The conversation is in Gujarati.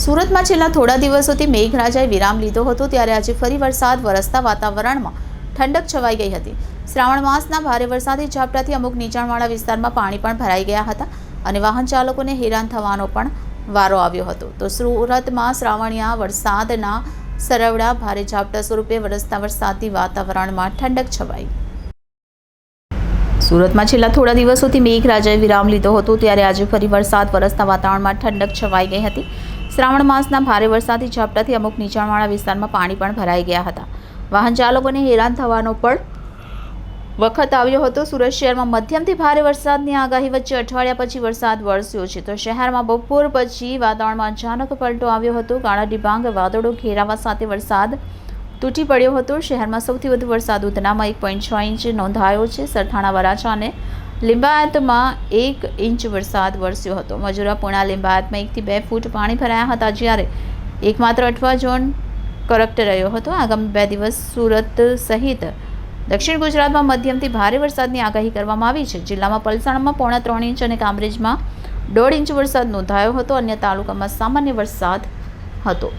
સુરતમાં છેલ્લા થોડા દિવસોથી મેઘરાજાએ વિરામ લીધો હતો, ત્યારે આજે ફરી વરસાદ, વરસતા વાતાવરણમાં ઠંડક છવાઈ ગઈ હતી. શ્રાવણ માસના ભારે વરસાદી ઝાપટાથી અમુક નીચાણવાળા વિસ્તારમાં પાણી પણ ભરાઈ ગયા હતા અને વાહન ચાલકોને હેરાન થવાનો પણ વારો આવ્યો હતો. તો સુરતમાં શ્રાવણિયા વરસાદના સરવડા ભારે ઝાપટા સ્વરૂપે વરસતા વરસાદી વાતાવરણમાં ઠંડક છવાઈ. સુરતમાં છેલ્લા થોડા દિવસોથી મેઘરાજાએ વિરામ લીધો હતો, ત્યારે આજે ફરી વરસાદ, વરસતા વાતાવરણમાં ઠંડક છવાઈ ગઈ હતી. શ્રાવણ માસના ભારે વરસાદી ઝાપટાથી અમુક નીચાણવાળા વિસ્તારમાં પાણી પણ ભરાઈ ગયા હતા. વાહન ચાલકોને હેરાન થવાનો પણ વખત આવ્યો હતો. સુરત શહેરમાં મધ્યમથી ભારે વરસાદની આગાહી વચ્ચે અઠવાડિયા પછી વરસાદ વરસ્યો છે. તો શહેરમાં બપોર પછી વાતાવરણમાં અચાનક પલટો આવ્યો હતો. કાળા ડિબાંગ, વાદળો ઘેરાવા સાથે વરસાદ તૂટી પડ્યો હતો. શહેરમાં સૌથી વધુ વરસાદ ઉધનામાં એક પોઈન્ટ છ ઇંચ નોંધાયો છે. સરથાણા, વરાછા અને લિંબાયતમાં એક ઇંચ વરસાદ વરસ્યો હતો. મજુરા પુણા, લિંબાયતમાં એકથી બે ફૂટ પાણી ભરાયા હતા જ્યારે એકમાત્ર અઠવા ઝોન કરક્ટ રહ્યો હતો. આગામી બે દિવસ સુરત સહિત દક્ષિણ ગુજરાતમાં મધ્યમથી ભારે વરસાદની આગાહી કરવામાં આવી છે. જિલ્લામાં પલસાણમાં પોણા ત્રણ ઇંચ અને કામરેજમાં દોઢ ઇંચ વરસાદ નોંધાયો હતો. અન્ય તાલુકામાં સામાન્ય વરસાદ હતો.